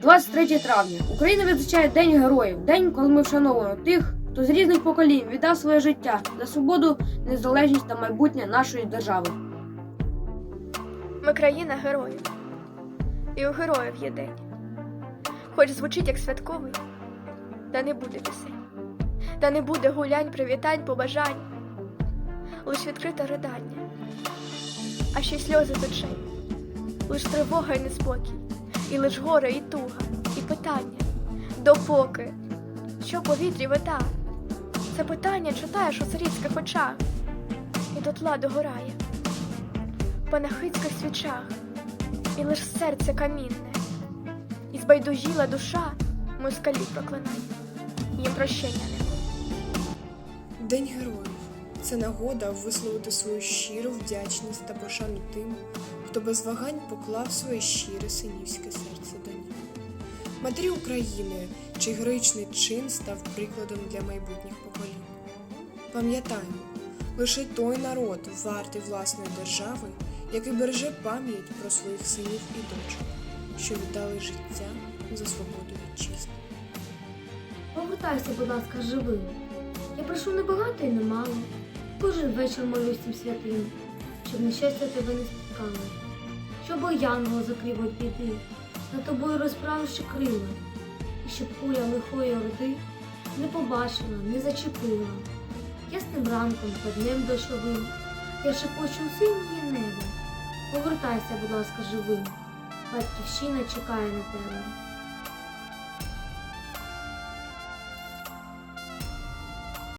23 травня. Україна відзначає День героїв, день, коли ми вшановуємо тих, хто з різних поколінь віддав своє життя за свободу, незалежність та майбутнє нашої держави. Ми країна героїв. І у героїв є день. Хоч звучить як святковий, та не буде пісень, та не буде гулянь, привітань, побажань, лиш відкрите ридання, а ще сльози з очей, лиш тривога і неспокій, і лиш горе, і туга, і питання, допоки, що повітрі вита, це питання читаєш у царівських очах, і дотла догорає. Панахидських свічах, і лиш серце камінне, і збайдужіла душа москалів проклинає, їм прощення не День героїв. Це нагода висловити свою щиру вдячність та пошану тим, хто без вагань поклав своє щире синівське серце до ніг. Матері України, чий героїчний чин став прикладом для майбутніх поколінь. Пам'ятаємо, лише той народ вартий власної держави, який береже пам'ять про своїх синів і дочок, що віддали життя за свободу вітчизни. Повертайся, будь ласка, живим. Я прошу не багато і не. Кожен вечір молюсь цим святим, щоб нещастя тебе не спіткало. Щоб янгол закрив від біди, над тобою розправивши крила, і щоб куля лихої орди не побачила, не зачепила. Ясним ранком під днем дощовим я шепочу у синє небо. Повертайся, будь ласка, живим. Батьківщина чекає на тебе.